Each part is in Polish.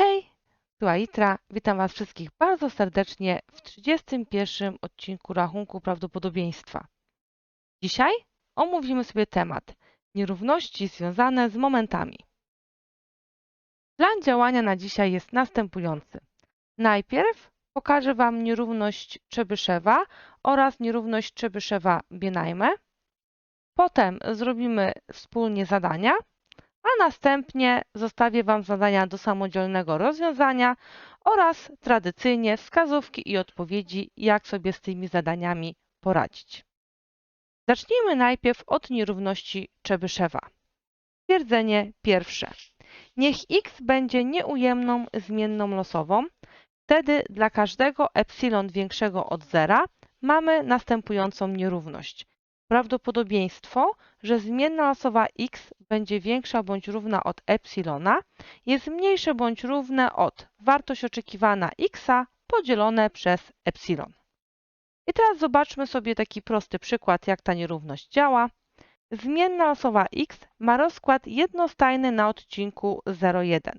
Hej, tu Aitra. Witam Was wszystkich bardzo serdecznie w 31 odcinku rachunku prawdopodobieństwa. Dzisiaj omówimy sobie temat nierówności związane z momentami. Plan działania na dzisiaj jest następujący. Najpierw pokażę Wam nierówność Czebyszewa oraz nierówność Czebyszewa-Bienajme. Potem zrobimy wspólnie zadania, a następnie zostawię Wam zadania do samodzielnego rozwiązania oraz tradycyjnie wskazówki i odpowiedzi, jak sobie z tymi zadaniami poradzić. Zacznijmy najpierw od nierówności Czebyszewa. Stwierdzenie pierwsze. Niech x będzie nieujemną zmienną losową. Wtedy dla każdego epsilon większego od zera mamy następującą nierówność. Prawdopodobieństwo, że zmienna losowa x będzie większa bądź równa od epsilona jest mniejsze bądź równe od wartość oczekiwana x podzielone przez epsilon. I teraz zobaczmy sobie taki prosty przykład, jak ta nierówność działa. Zmienna losowa x ma rozkład jednostajny na odcinku 0,1.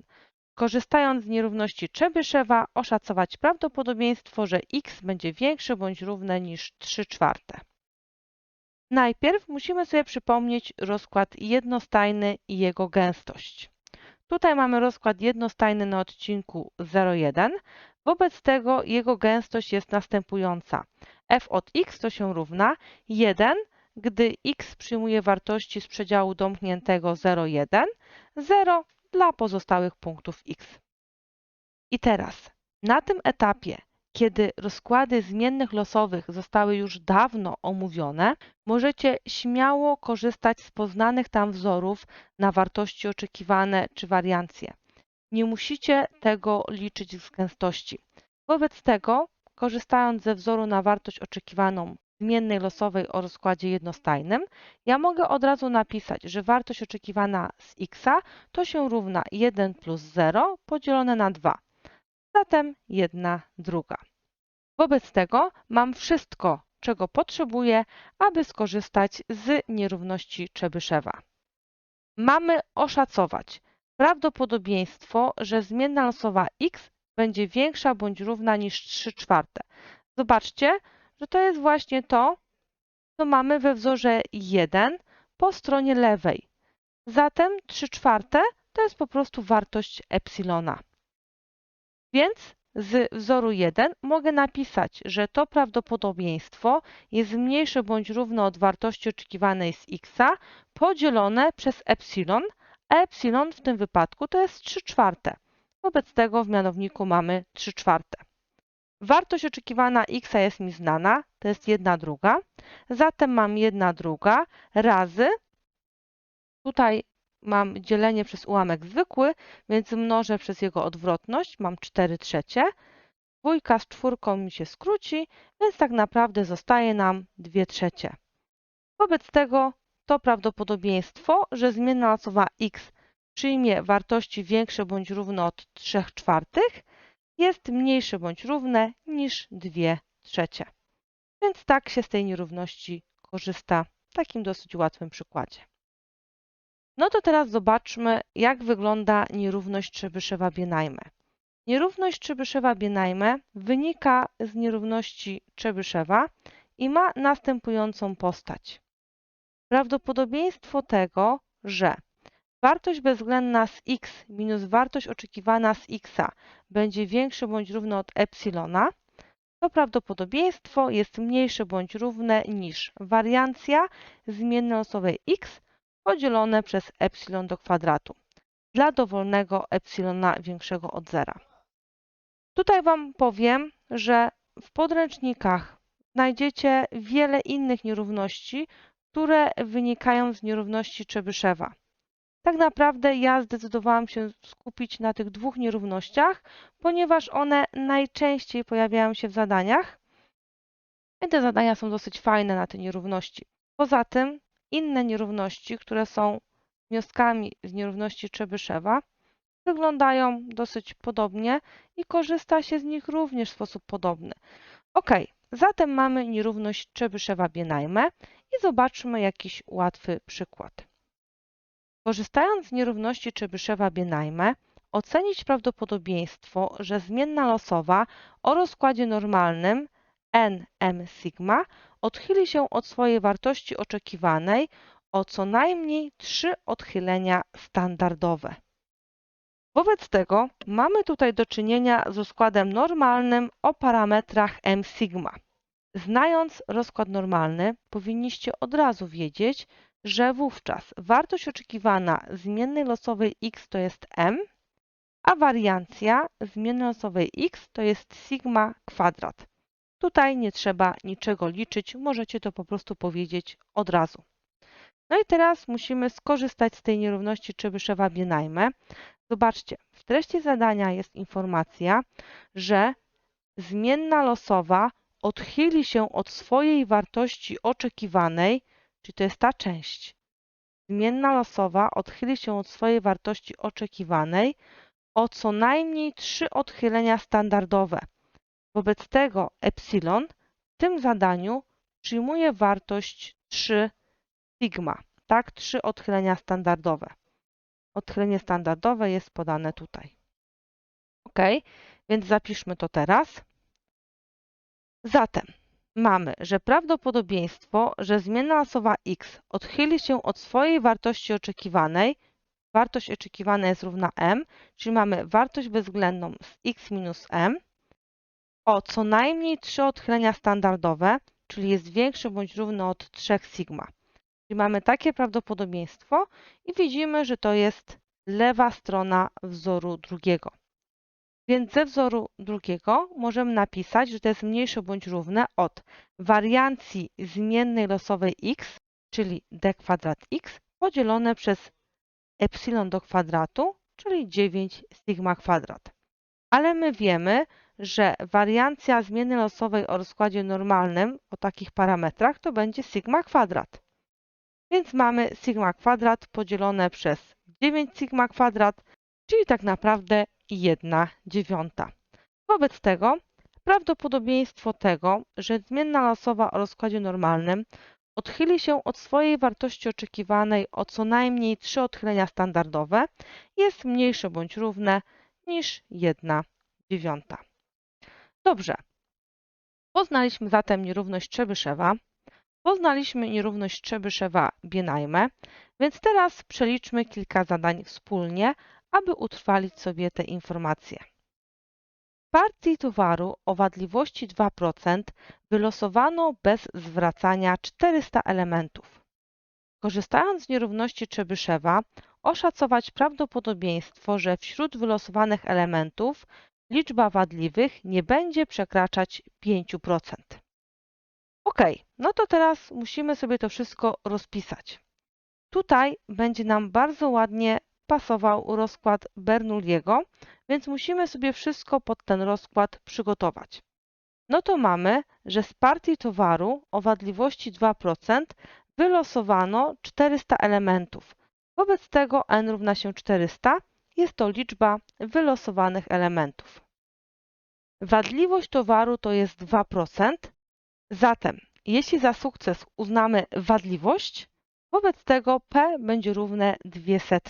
Korzystając z nierówności Czebyszewa, oszacować prawdopodobieństwo, że x będzie większe bądź równe niż 3 czwarte. Najpierw musimy sobie przypomnieć rozkład jednostajny i jego gęstość. Tutaj mamy rozkład jednostajny na odcinku 0,1. Wobec tego jego gęstość jest następująca. f od x to się równa 1, gdy x przyjmuje wartości z przedziału domkniętego 0,1, 0 dla pozostałych punktów x. I teraz, na tym etapie kiedy rozkłady zmiennych losowych zostały już dawno omówione, możecie śmiało korzystać z poznanych tam wzorów na wartości oczekiwane czy wariancje. Nie musicie tego liczyć z gęstości. Wobec tego, korzystając ze wzoru na wartość oczekiwaną zmiennej losowej o rozkładzie jednostajnym, ja mogę od razu napisać, że wartość oczekiwana z x to się równa 1 plus 0 podzielone na 2 zatem jedna druga. Wobec tego mam wszystko, czego potrzebuję, aby skorzystać z nierówności Czebyszewa. Mamy oszacować prawdopodobieństwo, że zmienna losowa x będzie większa bądź równa niż 3 czwarte. Zobaczcie, że to jest właśnie to, co mamy we wzorze 1 po stronie lewej. Zatem 3 czwarte to jest po prostu wartość epsilona. Więc z wzoru 1 mogę napisać, że to prawdopodobieństwo jest mniejsze bądź równe od wartości oczekiwanej z x podzielone przez epsilon, a epsilon w tym wypadku to jest 3 czwarte. Wobec tego w mianowniku mamy 3 czwarte. Wartość oczekiwana x jest mi znana, to jest 1 druga, zatem mam 1 druga razy, tutaj mam dzielenie przez ułamek zwykły, więc mnożę przez jego odwrotność, mam 4 trzecie. Dwójka z czwórką mi się skróci, więc tak naprawdę zostaje nam 2 trzecie. Wobec tego to prawdopodobieństwo, że zmienna losowa x przyjmie wartości większe bądź równe od 3 czwartych, jest mniejsze bądź równe niż 2 trzecie. Więc tak się z tej nierówności korzysta w takim dosyć łatwym przykładzie. No to teraz zobaczmy, jak wygląda nierówność Czebyszewa-Bienajme. Nierówność Czebyszewa-Bienajme wynika z nierówności Czebyszewa i ma następującą postać. Prawdopodobieństwo tego, że wartość bezwzględna z x minus wartość oczekiwana z x będzie większe bądź równe od epsilona, to prawdopodobieństwo jest mniejsze bądź równe niż wariancja zmiennej losowej x podzielone przez epsilon do kwadratu dla dowolnego epsilona większego od zera. Tutaj Wam powiem, że w podręcznikach znajdziecie wiele innych nierówności, które wynikają z nierówności Czebyszewa. Tak naprawdę ja zdecydowałam się skupić na tych dwóch nierównościach, ponieważ one najczęściej pojawiają się w zadaniach i te zadania są dosyć fajne na te nierówności. Poza tym inne nierówności, które są wnioskami z nierówności Czebyszewa, wyglądają dosyć podobnie i korzysta się z nich również w sposób podobny. Ok, zatem mamy nierówność Czebyszewa-Bienajme i zobaczmy jakiś łatwy przykład. Korzystając z nierówności Czebyszewa-Bienajme, ocenić prawdopodobieństwo, że zmienna losowa o rozkładzie normalnym n m sigma odchyli się od swojej wartości oczekiwanej o co najmniej trzy odchylenia standardowe. Wobec tego mamy tutaj do czynienia z rozkładem normalnym o parametrach m sigma. Znając rozkład normalny, powinniście od razu wiedzieć, że wówczas wartość oczekiwana zmiennej losowej x to jest m, a wariancja zmiennej losowej x to jest sigma kwadrat. Tutaj nie trzeba niczego liczyć, możecie to po prostu powiedzieć od razu. No i teraz musimy skorzystać z tej nierówności Czebyszewa-Bienajmę. Zobaczcie, w treści zadania jest informacja, że zmienna losowa odchyli się od swojej wartości oczekiwanej, czyli to jest ta część. Zmienna losowa odchyli się od swojej wartości oczekiwanej o co najmniej trzy odchylenia standardowe. Wobec tego epsilon w tym zadaniu przyjmuje wartość 3 sigma, tak? Trzy odchylenia standardowe. Odchylenie standardowe jest podane tutaj. Ok, więc zapiszmy to teraz. Zatem mamy, że prawdopodobieństwo, że zmienna losowa x odchyli się od swojej wartości oczekiwanej, wartość oczekiwana jest równa m, czyli mamy wartość bezwzględną z x minus m, o co najmniej trzy odchylenia standardowe, czyli jest większy bądź równy od 3 sigma. Czyli mamy takie prawdopodobieństwo i widzimy, że to jest lewa strona wzoru drugiego. Więc ze wzoru drugiego możemy napisać, że to jest mniejsze bądź równe od wariancji zmiennej losowej x, czyli d kwadrat x, podzielone przez epsilon do kwadratu, czyli 9 sigma kwadrat. Ale my wiemy, że wariancja zmiany losowej o rozkładzie normalnym o takich parametrach to będzie sigma kwadrat. Więc mamy sigma kwadrat podzielone przez 9 sigma kwadrat, czyli tak naprawdę 1 dziewiąta. Wobec tego prawdopodobieństwo tego, że zmienna losowa o rozkładzie normalnym odchyli się od swojej wartości oczekiwanej o co najmniej 3 odchylenia standardowe jest mniejsze bądź równe niż 1 dziewiąta. Dobrze. Poznaliśmy zatem nierówność Trzebyszewa, poznaliśmy nierówność Trzebyszewa-Bienajmę, więc teraz przeliczmy kilka zadań wspólnie, aby utrwalić sobie te informacje. W partii towaru o wadliwości 2% wylosowano bez zwracania 400 elementów. Korzystając z nierówności Trzebyszewa, oszacować prawdopodobieństwo, że wśród wylosowanych elementów liczba wadliwych nie będzie przekraczać 5%. Ok, no to teraz musimy sobie to wszystko rozpisać. Tutaj będzie nam bardzo ładnie pasował rozkład Bernoulliego, więc musimy sobie wszystko pod ten rozkład przygotować. No to mamy, że z partii towaru o wadliwości 2% wylosowano 400 elementów. Wobec tego n równa się 400 jest to liczba wylosowanych elementów. Wadliwość towaru to jest 2%. Zatem, jeśli za sukces uznamy wadliwość, wobec tego P będzie równe 200.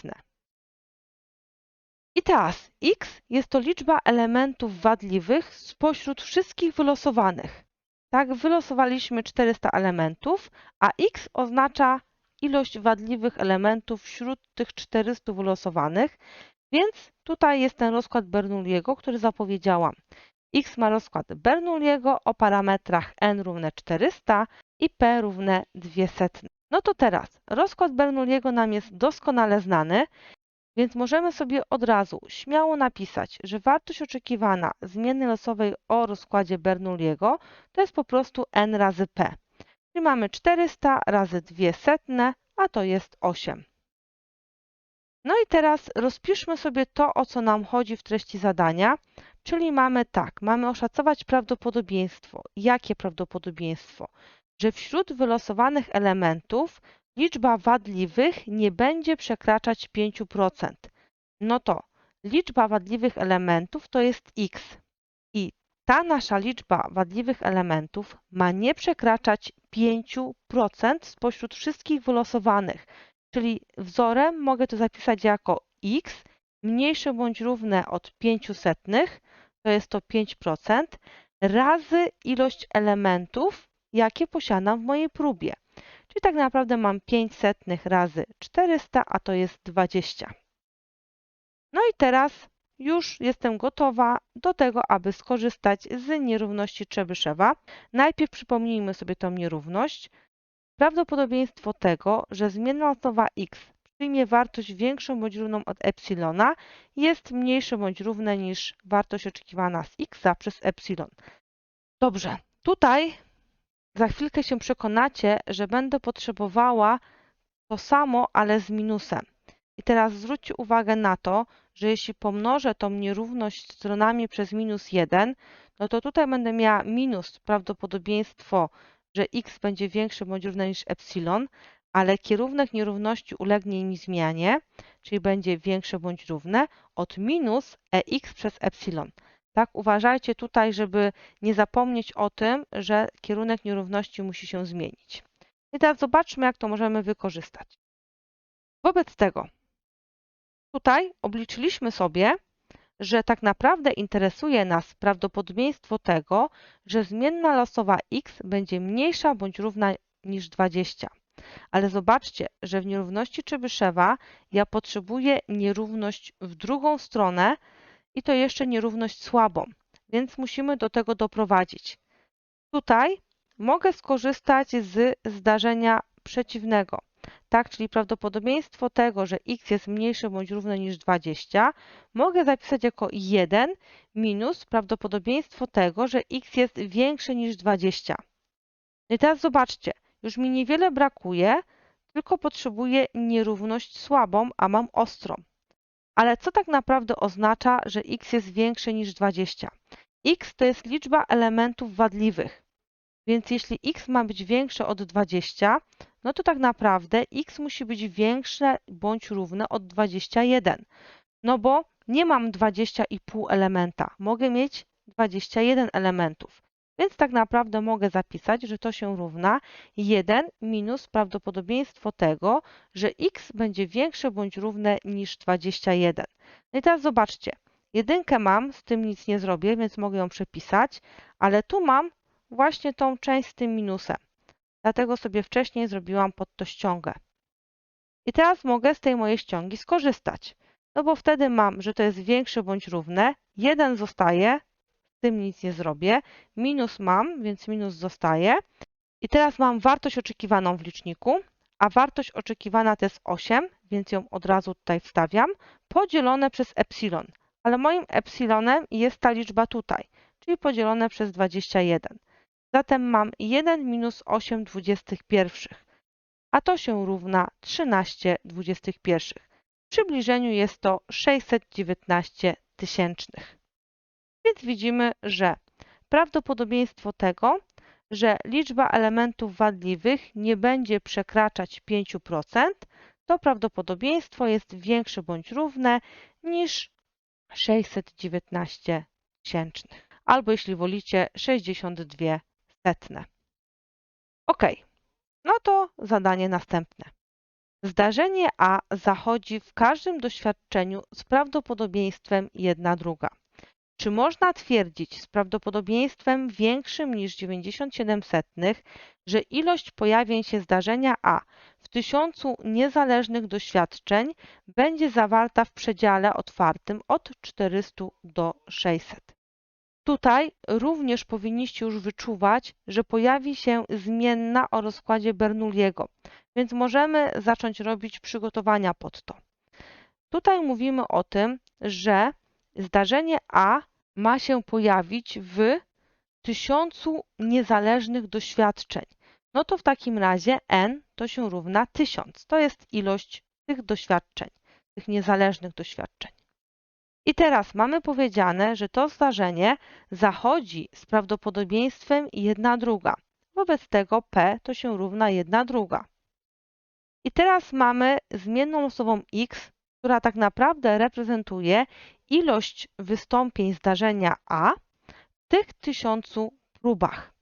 I teraz x jest to liczba elementów wadliwych spośród wszystkich wylosowanych. Tak, wylosowaliśmy 400 elementów, a x oznacza ilość wadliwych elementów wśród tych 400 wylosowanych, więc tutaj jest ten rozkład Bernoulliego, który zapowiedziałam. X ma rozkład Bernoulliego o parametrach n równe 400 i p równe 200. No to teraz rozkład Bernoulliego nam jest doskonale znany, więc możemy sobie od razu śmiało napisać, że wartość oczekiwana zmiennej losowej o rozkładzie Bernoulliego to jest po prostu n razy p. Czyli mamy 400 razy 200, a to jest 8. No i teraz rozpiszmy sobie to, o co nam chodzi w treści zadania, czyli mamy tak, mamy oszacować prawdopodobieństwo. Jakie prawdopodobieństwo? Że wśród wylosowanych elementów liczba wadliwych nie będzie przekraczać 5%. No to liczba wadliwych elementów to jest x i ta nasza liczba wadliwych elementów ma nie przekraczać 5% spośród wszystkich wylosowanych, Czyli wzorem mogę to zapisać jako x mniejsze bądź równe od 5 setnych, to jest to 5%, razy ilość elementów, jakie posiadam w mojej próbie. Czyli tak naprawdę mam 5 setnych razy 400, a to jest 20. No i teraz już jestem gotowa do tego, aby skorzystać z nierówności Trzebyszewa. Najpierw przypomnijmy sobie tą nierówność. Prawdopodobieństwo tego, że zmienna losowa x przyjmie wartość większą bądź równą od epsilona jest mniejsze bądź równe niż wartość oczekiwana z x przez epsilon. Dobrze, tutaj za chwilkę się przekonacie, że będę potrzebowała to samo, ale z minusem. I teraz zwróćcie uwagę na to, że jeśli pomnożę tą nierówność stronami przez minus 1, no to tutaj będę miała minus prawdopodobieństwo, że x będzie większe bądź równe niż epsilon, ale kierunek nierówności ulegnie mi zmianie, czyli będzie większe bądź równe od minus ex przez epsilon. Tak, uważajcie tutaj, żeby nie zapomnieć o tym, że kierunek nierówności musi się zmienić. I teraz zobaczmy, jak to możemy wykorzystać. Wobec tego, tutaj obliczyliśmy sobie, że tak naprawdę interesuje nas prawdopodobieństwo tego, że zmienna losowa x będzie mniejsza bądź równa niż 20. Ale zobaczcie, że w nierówności Czebyszewa ja potrzebuję nierówność w drugą stronę i to jeszcze nierówność słabą, więc musimy do tego doprowadzić. Tutaj mogę skorzystać z zdarzenia przeciwnego. Tak, czyli prawdopodobieństwo tego, że x jest mniejsze bądź równe niż 20, mogę zapisać jako 1 minus prawdopodobieństwo tego, że x jest większe niż 20. I teraz zobaczcie, już mi niewiele brakuje, tylko potrzebuję nierówność słabą, a mam ostrą. Ale co tak naprawdę oznacza, że x jest większe niż 20? x to jest liczba elementów wadliwych. Więc jeśli x ma być większe od 20, no to tak naprawdę x musi być większe bądź równe od 21. No bo nie mam 20,5 elementa, mogę mieć 21 elementów. Więc tak naprawdę mogę zapisać, że to się równa 1 minus prawdopodobieństwo tego, że x będzie większe bądź równe niż 21. No i teraz zobaczcie, jedynkę mam, z tym nic nie zrobię, więc mogę ją przepisać, ale tu mam właśnie tą część z tym minusem. Dlatego sobie wcześniej zrobiłam pod to ściągę. I teraz mogę z tej mojej ściągi skorzystać. No bo wtedy mam, że to jest większe bądź równe, 1 zostaje, tym nic nie zrobię. Minus mam, więc minus zostaje. I teraz mam wartość oczekiwaną w liczniku, a wartość oczekiwana to jest 8, więc ją od razu tutaj wstawiam, podzielone przez epsilon. Ale moim epsilonem jest ta liczba tutaj, czyli podzielone przez 21. Zatem mam 1 minus 8 21, a to się równa 13 21. W przybliżeniu jest to 619 tysięcznych. Więc widzimy, że prawdopodobieństwo tego, że liczba elementów wadliwych nie będzie przekraczać 5%, to prawdopodobieństwo jest większe bądź równe niż 619 tysięcznych, albo jeśli wolicie 62 Ok, no to zadanie następne. Zdarzenie A zachodzi w każdym doświadczeniu z prawdopodobieństwem 1 druga. Czy można twierdzić z prawdopodobieństwem większym niż 97 setnych, że ilość pojawień się zdarzenia A w tysiącu niezależnych doświadczeń będzie zawarta w przedziale otwartym od 400 do 600? Tutaj również powinniście już wyczuwać, że pojawi się zmienna o rozkładzie Bernoulliego, więc możemy zacząć robić przygotowania pod to. Tutaj mówimy o tym, że zdarzenie A ma się pojawić w tysiącu niezależnych doświadczeń. No to w takim razie n to się równa 1000. To jest ilość tych doświadczeń, tych niezależnych doświadczeń. I teraz mamy powiedziane, że to zdarzenie zachodzi z prawdopodobieństwem 1 druga. Wobec tego p to się równa 1 druga. I teraz mamy zmienną losową x, która tak naprawdę reprezentuje ilość wystąpień zdarzenia A w tych tysiącu próbach.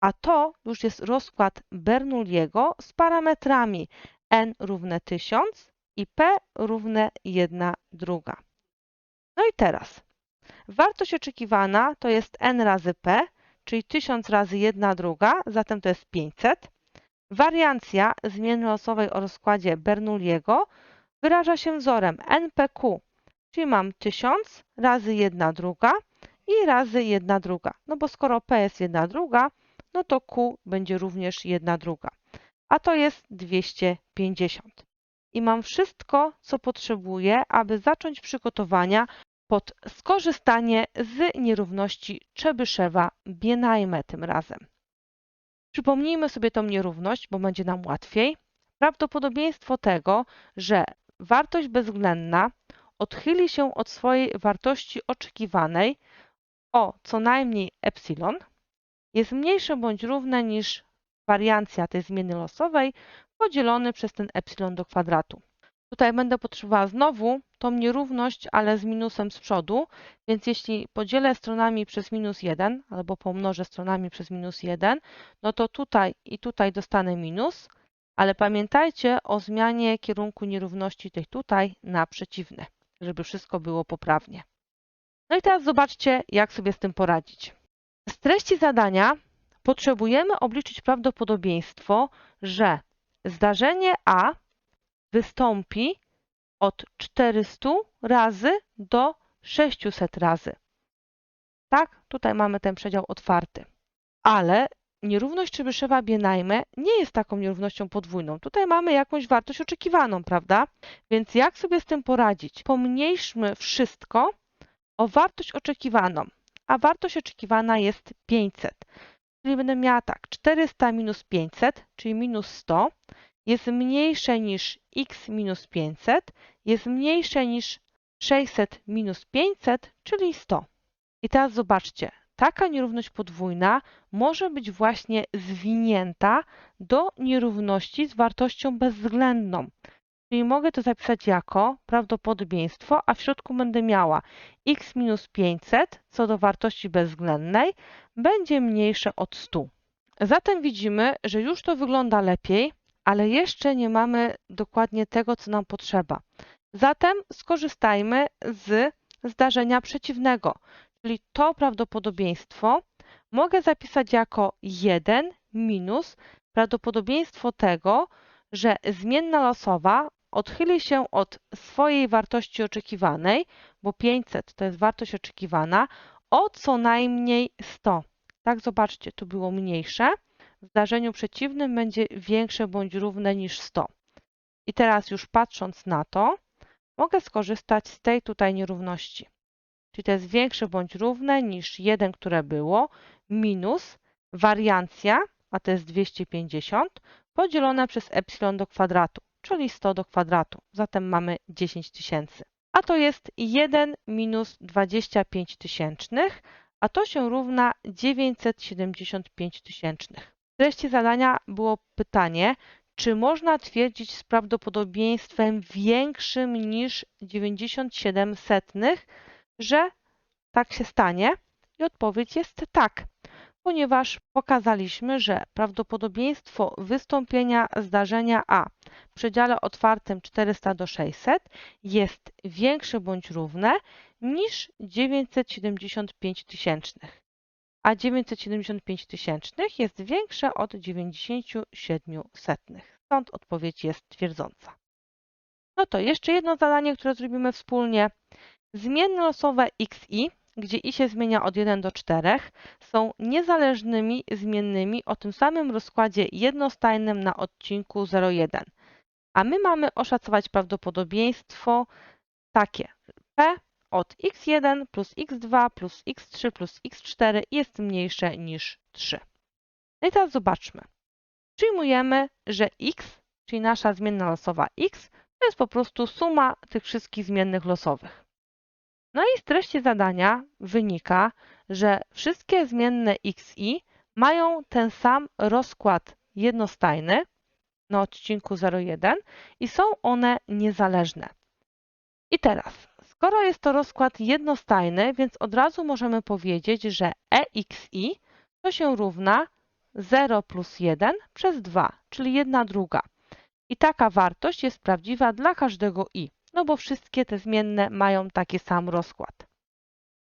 A to już jest rozkład Bernoulliego z parametrami n równe 1000 i p równe 1 druga. No i teraz wartość oczekiwana to jest n razy p, czyli 1000 razy 1 druga, zatem to jest 500. Wariancja zmiany losowej o rozkładzie Bernoulliego wyraża się wzorem NPQ, czyli mam 1000 razy 1 druga i razy 1 druga. No bo skoro P jest 1 druga, no to Q będzie również 1 druga. A to jest 250. I mam wszystko, co potrzebuję, aby zacząć przygotowania pod skorzystanie z nierówności Czebyszewa-Bienajme tym razem. Przypomnijmy sobie tą nierówność, bo będzie nam łatwiej. Prawdopodobieństwo tego, że wartość bezwzględna odchyli się od swojej wartości oczekiwanej o co najmniej epsilon jest mniejsze bądź równe niż wariancja tej zmiany losowej podzielony przez ten epsilon do kwadratu. Tutaj będę potrzebowała znowu tą nierówność, ale z minusem z przodu, więc jeśli podzielę stronami przez minus 1 albo pomnożę stronami przez minus 1, no to tutaj i tutaj dostanę minus, ale pamiętajcie o zmianie kierunku nierówności tych tutaj na przeciwny, żeby wszystko było poprawnie. No i teraz zobaczcie, jak sobie z tym poradzić. Z treści zadania potrzebujemy obliczyć prawdopodobieństwo, że zdarzenie A wystąpi od 400 razy do 600 razy. Tak, tutaj mamy ten przedział otwarty. Ale nierówność Czebyszewa Bienajme nie jest taką nierównością podwójną. Tutaj mamy jakąś wartość oczekiwaną, prawda? Więc jak sobie z tym poradzić? Pomniejszmy wszystko o wartość oczekiwaną, a wartość oczekiwana jest 500. Czyli będę miała tak, 400 minus 500, czyli minus 100, jest mniejsze niż x minus 500, jest mniejsze niż 600 minus 500, czyli 100. I teraz zobaczcie, taka nierówność podwójna może być właśnie zwinięta do nierówności z wartością bezwzględną. Czyli mogę to zapisać jako prawdopodobieństwo, a w środku będę miała x minus 500 co do wartości bezwzględnej będzie mniejsze od 100. Zatem widzimy, że już to wygląda lepiej, ale jeszcze nie mamy dokładnie tego, co nam potrzeba. Zatem skorzystajmy z zdarzenia przeciwnego, czyli to prawdopodobieństwo mogę zapisać jako 1 minus prawdopodobieństwo tego, że zmienna losowa odchyli się od swojej wartości oczekiwanej, bo 500 to jest wartość oczekiwana, o co najmniej 100. Tak, zobaczcie, tu było mniejsze. W zdarzeniu przeciwnym będzie większe bądź równe niż 100. I teraz już patrząc na to, mogę skorzystać z tej tutaj nierówności. Czyli to jest większe bądź równe niż 1, które było, minus wariancja, a to jest 250, podzielone przez epsilon do kwadratu, czyli 100 do kwadratu. Zatem mamy 10 tysięcy. A to jest 1 minus 25 tysięcznych, a to się równa 975 tysięcznych. Treści zadania było pytanie, czy można twierdzić z prawdopodobieństwem większym niż 97 setnych, że tak się stanie? I odpowiedź jest tak ponieważ pokazaliśmy, że prawdopodobieństwo wystąpienia zdarzenia A w przedziale otwartym 400 do 600 jest większe bądź równe niż 975 tysięcznych, a 975 tysięcznych jest większe od 97 setnych. Stąd odpowiedź jest twierdząca. No to jeszcze jedno zadanie, które zrobimy wspólnie. Zmienne losowe xi gdzie i się zmienia od 1 do 4, są niezależnymi zmiennymi o tym samym rozkładzie jednostajnym na odcinku 0,1. A my mamy oszacować prawdopodobieństwo takie. P od x1 plus x2 plus x3 plus x4 jest mniejsze niż 3. No i teraz zobaczmy. Przyjmujemy, że x, czyli nasza zmienna losowa x, to jest po prostu suma tych wszystkich zmiennych losowych. No i z treści zadania wynika, że wszystkie zmienne xi mają ten sam rozkład jednostajny na odcinku 0,1 i są one niezależne. I teraz, skoro jest to rozkład jednostajny, więc od razu możemy powiedzieć, że exi to się równa 0 plus 1 przez 2, czyli 1 druga. I taka wartość jest prawdziwa dla każdego i, no bo wszystkie te zmienne mają taki sam rozkład.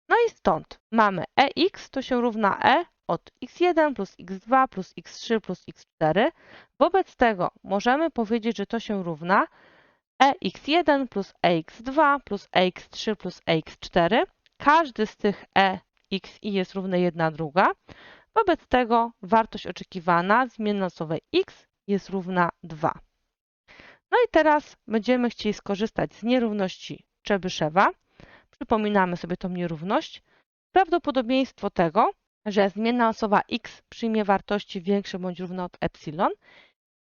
No i stąd mamy ex to się równa e od x1 plus x2 plus x3 plus x4. Wobec tego możemy powiedzieć, że to się równa ex1 plus ex2 plus ex3 plus ex4. Każdy z tych e, x i jest równy 1 druga. Wobec tego wartość oczekiwana zmiennej losowej x jest równa 2. No i teraz będziemy chcieli skorzystać z nierówności Czebyszewa. Przypominamy sobie tą nierówność. Prawdopodobieństwo tego, że zmienna losowa x przyjmie wartości większe bądź równe od epsilon,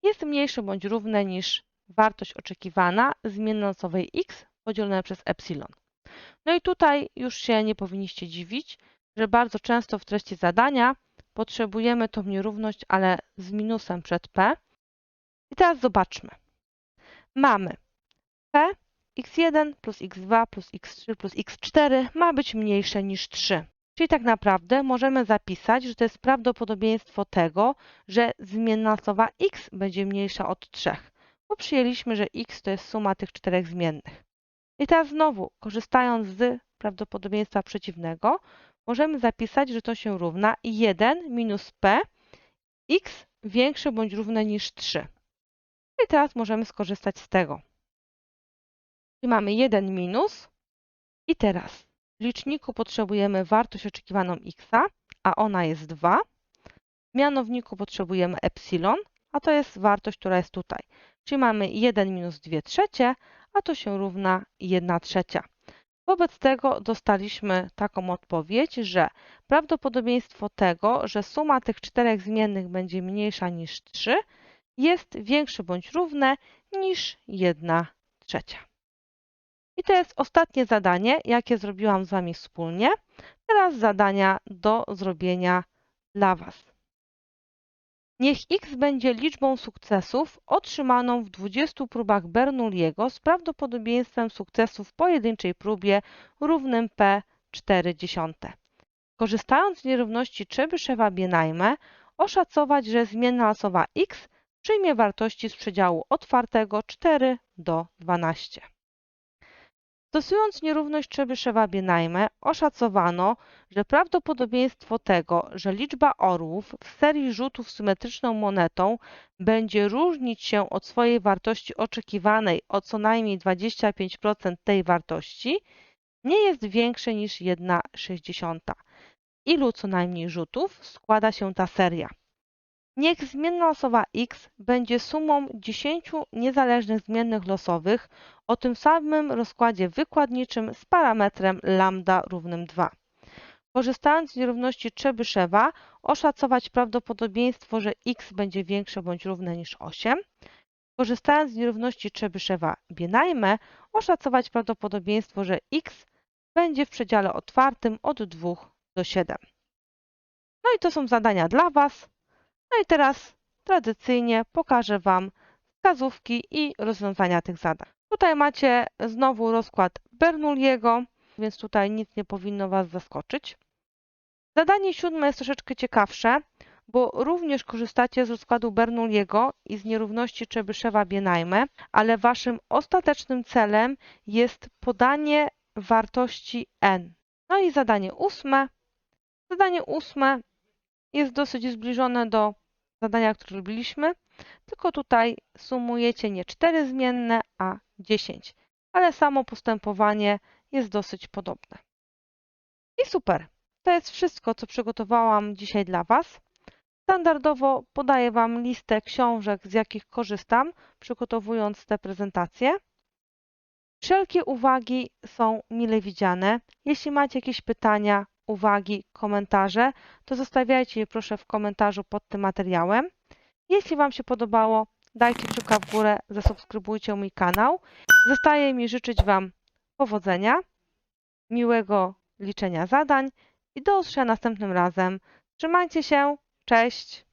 jest mniejsze bądź równe niż wartość oczekiwana zmiennej losowej x podzielone przez epsilon. No i tutaj już się nie powinniście dziwić, że bardzo często w treści zadania potrzebujemy tą nierówność, ale z minusem przed p. I teraz zobaczmy. Mamy p x1 plus x2 plus x3 plus x4 ma być mniejsze niż 3. Czyli tak naprawdę możemy zapisać, że to jest prawdopodobieństwo tego, że zmienna losowa x będzie mniejsza od 3, bo przyjęliśmy, że x to jest suma tych czterech zmiennych. I teraz znowu, korzystając z prawdopodobieństwa przeciwnego, możemy zapisać, że to się równa 1 minus p x większe bądź równe niż 3. I teraz możemy skorzystać z tego. Czyli mamy 1 minus i teraz w liczniku potrzebujemy wartość oczekiwaną x, a ona jest 2. W mianowniku potrzebujemy epsilon, a to jest wartość, która jest tutaj. Czyli mamy 1 minus 2 trzecie, a to się równa 1 trzecia. Wobec tego dostaliśmy taką odpowiedź, że prawdopodobieństwo tego, że suma tych czterech zmiennych będzie mniejsza niż 3 jest większe bądź równe niż 1 trzecia. I to jest ostatnie zadanie, jakie zrobiłam z Wami wspólnie. Teraz zadania do zrobienia dla Was. Niech x będzie liczbą sukcesów otrzymaną w 20 próbach Bernoulliego z prawdopodobieństwem sukcesu w pojedynczej próbie równym p 40. Korzystając z nierówności Czebyszewa-Bienajme, oszacować, że zmienna losowa x przyjmie wartości z przedziału otwartego 4 do 12. Stosując nierówność Czebyszewa-Bienajme, oszacowano, że prawdopodobieństwo tego, że liczba orłów w serii rzutów symetryczną monetą będzie różnić się od swojej wartości oczekiwanej o co najmniej 25% tej wartości, nie jest większe niż 1,60. Ilu co najmniej rzutów składa się ta seria? Niech zmienna losowa x będzie sumą 10 niezależnych zmiennych losowych o tym samym rozkładzie wykładniczym z parametrem lambda równym 2. Korzystając z nierówności Czebyszewa, oszacować prawdopodobieństwo, że x będzie większe bądź równe niż 8. Korzystając z nierówności Czebyszewa-Bienajme, oszacować prawdopodobieństwo, że x będzie w przedziale otwartym od 2 do 7. No i to są zadania dla Was. No i teraz tradycyjnie pokażę Wam wskazówki i rozwiązania tych zadań. Tutaj macie znowu rozkład Bernoulliego, więc tutaj nic nie powinno Was zaskoczyć. Zadanie siódme jest troszeczkę ciekawsze, bo również korzystacie z rozkładu Bernoulliego i z nierówności Czebyszewa-Bienajme, ale Waszym ostatecznym celem jest podanie wartości n. No i zadanie ósme. Zadanie ósme jest dosyć zbliżone do zadania, które robiliśmy, tylko tutaj sumujecie nie 4 zmienne, a 10, ale samo postępowanie jest dosyć podobne. I super! To jest wszystko, co przygotowałam dzisiaj dla Was. Standardowo podaję Wam listę książek, z jakich korzystam, przygotowując te prezentacje. Wszelkie uwagi są mile widziane. Jeśli macie jakieś pytania, uwagi, komentarze, to zostawiajcie je proszę w komentarzu pod tym materiałem. Jeśli Wam się podobało, dajcie kciuka w górę, zasubskrybujcie mój kanał. Zostaje mi życzyć Wam powodzenia, miłego liczenia zadań i do usłyszenia następnym razem. Trzymajcie się, cześć!